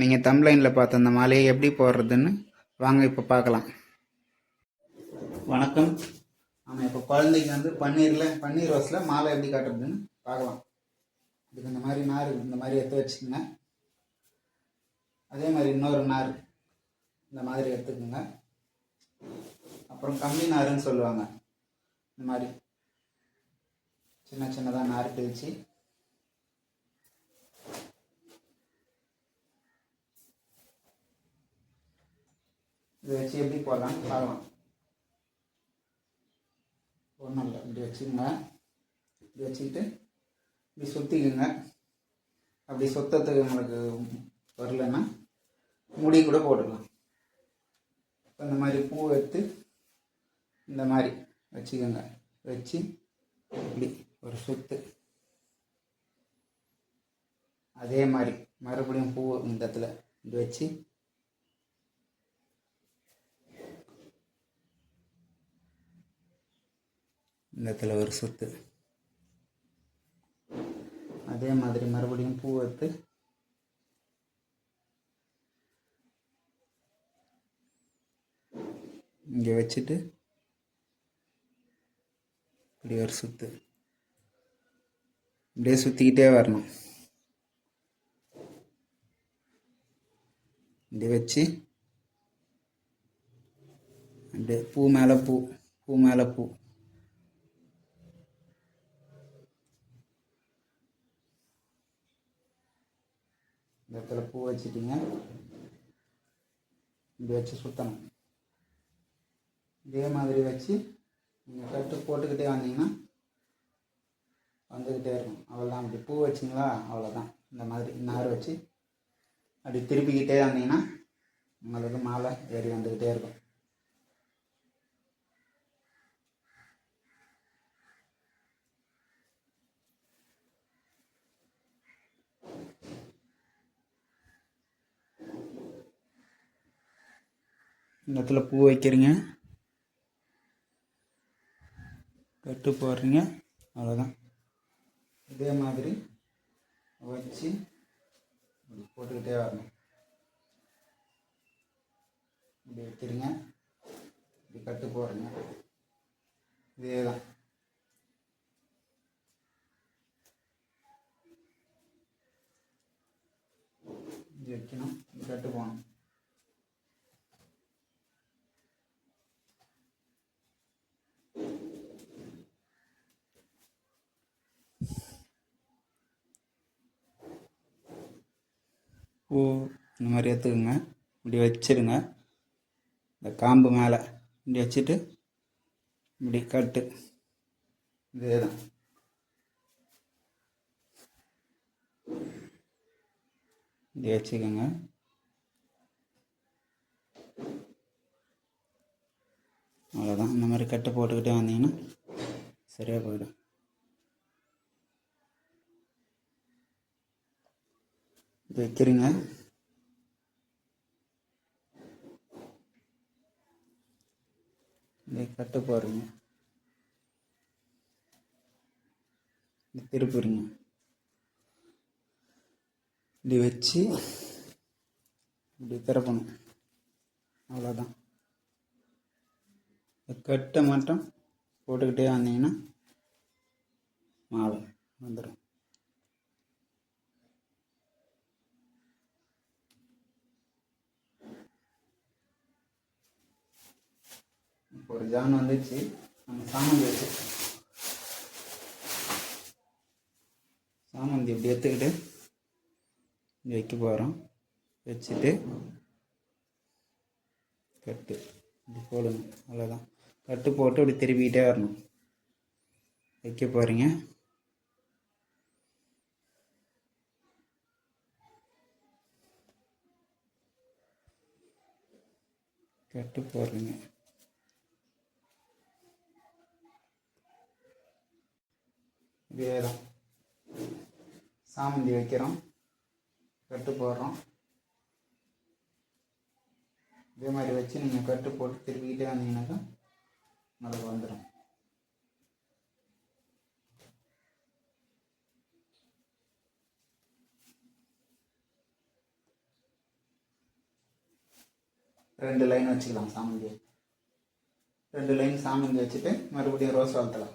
நீங்கள் தம்லைனில் பார்த்த அந்த மாலையை எப்படி போடுறதுன்னு வாங்க இப்போ பார்க்கலாம். வணக்கம். ஆமாம் இப்போ குழந்தைக்கு வந்து பன்னீரில் பன்னீர் ரோஸில் மாலை எப்படி காட்டுறதுன்னு பார்க்கலாம். இதுக்கு இந்த மாதிரி நார் இந்த மாதிரி எடுத்து வச்சுக்கோங்க. அதே மாதிரி இன்னொரு நார் இந்த மாதிரி எடுத்துக்கோங்க. அப்புறம் கம்மி நாருன்னு சொல்லுவாங்க. இந்த மாதிரி. சின்ன சின்னதாக நார் கிழிச்சு இதை வச்சு எப்படி போடலாம்னு பார்க்கலாம். ஒன்றும் இல்லை இப்படி வச்சுக்கோங்க இப்படி வச்சுக்கிட்டு இப்படி சுற்றிக்குங்க அப்படி சுத்தத்துக்கு உங்களுக்கு வரலன்னா முடி கூட போட்டுக்கலாம். இந்த மாதிரி பூ எடுத்து இந்த மாதிரி வச்சுக்கோங்க. வச்சு இப்படி ஒரு சுத்து. அதே மாதிரி மறுபடியும் பூ இந்த இடத்துல இப்படி வச்சு இந்த இடத்துல ஒரு சுத்து. அதே மாதிரி மறுபடியும் பூ வைத்து இங்கே வச்சுட்டு இப்படி ஒரு சுத்து. இப்படியே சுற்றிக்கிட்டே வரணும். இப்படி வச்சு அப்படியே பூ மேலே பூ பூ மேலே பூ. இந்த இடத்துல பூ வச்சுட்டிங்க. இப்படி வச்சு சுற்றணும் இதே மாதிரி வச்சு நீங்கள் கட்டு போட்டுக்கிட்டே வந்தீங்கன்னா வந்துக்கிட்டே இருக்கும். அவ்வளோதான் அப்படி பூ வச்சிங்களா? அவ்வளோதான் இந்த மாதிரி நார் வச்சு அப்படி திருப்பிக்கிட்டே வந்தீங்கன்னா உங்களுக்கு மாலை ஏறி வந்துக்கிட்டே இருக்கும். இந்த இடத்துல பூ வைக்கிறீங்க. கட்டு போடுறீங்க. அவ்வளோதான் இதே மாதிரி வச்சு போட்டுக்கிட்டே வரணும். இப்படி வைக்கிறீங்க. இப்படி கட்டு போடுறீங்க. இதே தான் இப்படி வைக்கணும் இப்படி கட்டு போகணும் பூ இந்த மாதிரி எடுத்துக்கோங்க. இப்படி வச்சிருங்க. இந்த காம்பு மேலே இப்படி வச்சுட்டு இப்படி கட்டு. இதே தான் இப்படி வச்சுக்கோங்க. அவ்வளோதான் இந்த மாதிரி கட்டு போட்டுக்கிட்டே வந்தீங்கன்னா சரியாக போயிடும். வைக்கிறீங்க. இப்படி கட்டு போடுறீங்க திருப்புறீங்க. இப்படி வச்சு இப்படி திறக்கணும் அவ்வளோதான் கட்டை மட்டும். போட்டுக்கிட்டே வந்தீங்கன்னா மாலை வந்துடும் இப்போ ஒரு ஜான் வந்துடுச்சு நம்ம சாமந்தி வச்சு சாமந்தி இப்படி எடுத்துக்கிட்டு இங்கே வைக்க போகிறோம் வச்சுட்டு கட்டு. இப்படி போடணும். அவ்வளோதான் கட்டு போட்டு இப்படி திருப்பிக்கிட்டே வரணும். வைக்க போகிறீங்க கட்டு போடுறீங்க. இதே சாமந்தி வைக்கிறோம். கட்டு போடுறோம். இதே மாதிரி வச்சு நீங்கள் கட்டு போட்டு திருப்பிக்கிட்டே வந்தீங்கன்னாக்கா நல்லா வந்துடும். ரெண்டு லைன் வச்சுக்கலாம் சாமந்தி. ரெண்டு லைன் சாமந்தி வச்சுட்டு மறுபடியும் ரோஸ் வளர்த்தலாம்.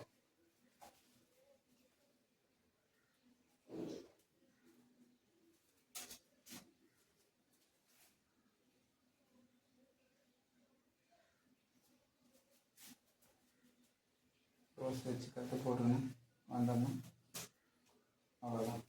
ரோஸ் வச்சு கட்டு போட்டுருங்க வந்தோம்னா அவ்வளோதான்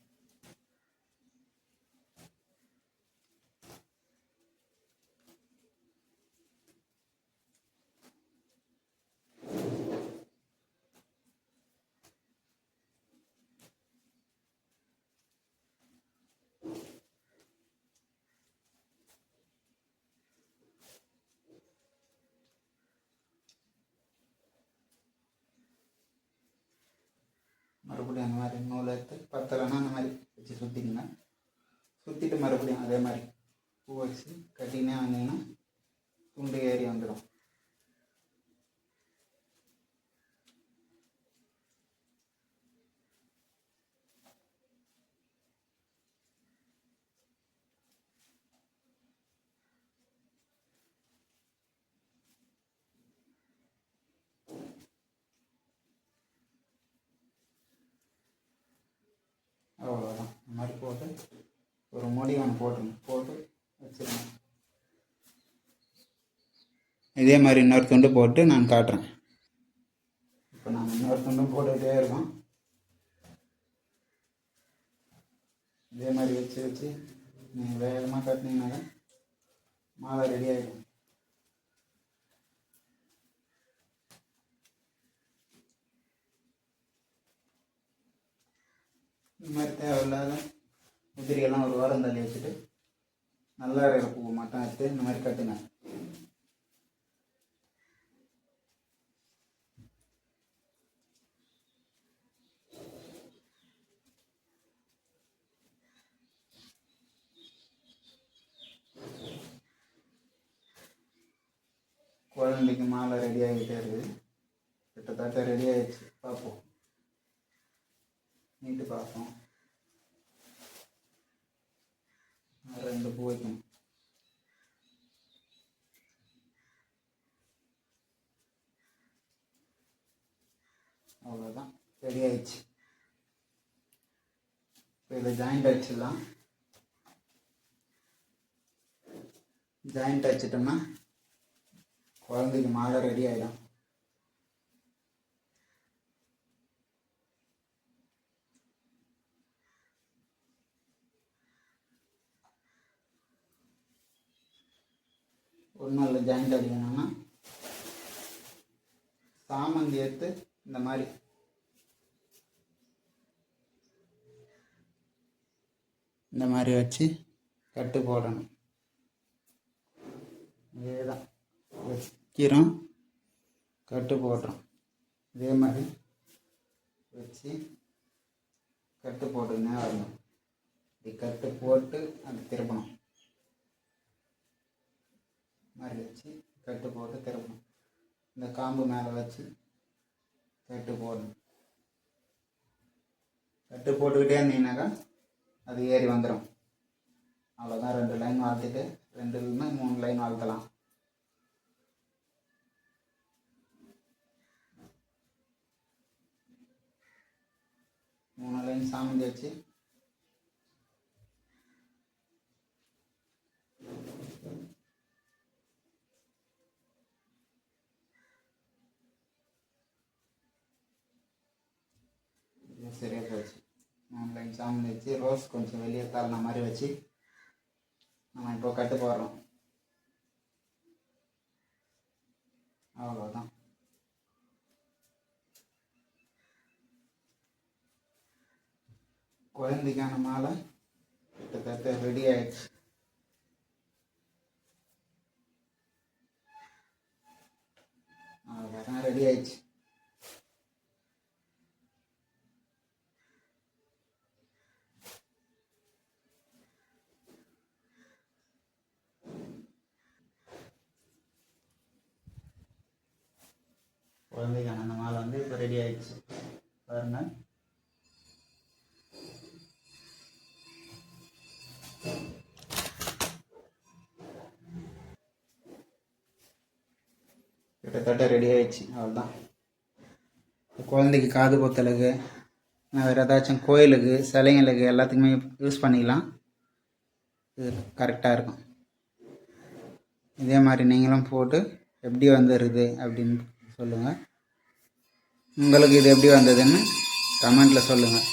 மறுபடியும் அந்த மாதிரி நூலை எடுத்து பத்தலைன்னா அந்த மாதிரி வச்சு சுற்றிக்கங்க சுற்றிட்டு மறுபடியும் அதே மாதிரி பூ வச்சு கட்டினே வந்தீங்கன்னா துண்டு ஏறி வந்துடும் அவ்வளோதான் இந்த மாதிரி போட்டு ஒரு முடி ஒன்று போட்டுருங்க போட்டு வச்சிருங்க இதே மாதிரி இன்னொரு துண்டு போட்டு நான் காட்டுறேன். இப்போ நான் இன்னொரு துண்டும் போட்டுக்கிட்டே இருக்கோம். இதே மாதிரி வச்சு வச்சு நீங்கள் வேகமாக கட்டினீங்கனாக்கா மாலை ரெடி ஆகிடும் இந்த மாதிரி தேவையில்லாத உதிரியெல்லாம் ஒரு வாரம் தள்ளி வச்சுட்டு நல்லா இருக்கிற பூ மட்டும் எடுத்து இந்த மாதிரி கட்டுங்க. குழந்தைக்கு மாலை ரெடி ஆகிட்டே இருக்குது. கிட்டத்தட்ட ரெடி ஆயிடுச்சு. பார்ப்போம். நீட்டு பார்ப்போம். ரெண்டு அவ்வளோதான் ரெடி ஆயிடுச்சு இப்போ இதை ஜாயிண்ட் அடிச்சிடலாம் ஜாயிண்ட் அடிச்சிட்டோம்னா குழந்தைக்கு மாலை ரெடி ஆகிடும் ஒரு நாளில் ஜாயிண்ட் அடிக்கணும்னா சாமந்தி எடுத்து இந்த மாதிரி. இந்த மாதிரி வச்சு கட்டு போடணும். இதேதான். வைக்கிறோம். கட்டு போடுறோம். இதே மாதிரி வச்சு கட்டு போட்டுக்கினே வரணும். இப்படி கட்டு போட்டு அது திருப்பணும். மாதிரி வச்சு கட்டு போட்டு திருப்பணும். இந்த காம்பு மேலே வச்சு கட்டு போடணும். கட்டு போட்டுக்கிட்டே இருந்தீங்கன்னாக்கா அது ஏறி வந்துடும் அவ்வளோதான் ரெண்டு லைன் வளர்த்துட்டு ரெண்டு இல்லைன்னா மூணு லைன் வளர்த்தலாம் மூணு லைன் சாமிஞ்சு வச்சு இது சரியாக போச்சு மூணு லைன் வச்சு ரோஸ் கொஞ்சம் வெளியே தள்ளின மாதிரி வச்சு நம்ம இப்போ கட்டு போடுறோம். அவ்வளோதான் குழந்தைக்கான மாலை கிட்டத்தட்ட ரெடி ஆயிடுச்சு. அவ்வளோதான் ரெடி ஆயிடுச்சு. குழந்தைக்கான அந்த மாலை வந்து இப்போ ரெடி ஆயிடுச்சு. பாருங்க. கிட்டத்தட்ட ரெடி ஆயிடுச்சு. அவ்வளோதான் குழந்தைக்கு காது குத்தலுக்கு வேறு ஏதாச்சும் கோயிலுக்கு சிலைங்களுக்கு எல்லாத்துக்குமே யூஸ் பண்ணிக்கலாம். இது கரெக்டாக இருக்கும். இதே மாதிரி நீங்களும் போட்டு எப்படி வந்துடுது அப்படின்னு சொல்லுங்கள் உங்களுக்கு இது எப்படி வந்ததுன்னு கமெண்ட்டில் சொல்லுங்கள்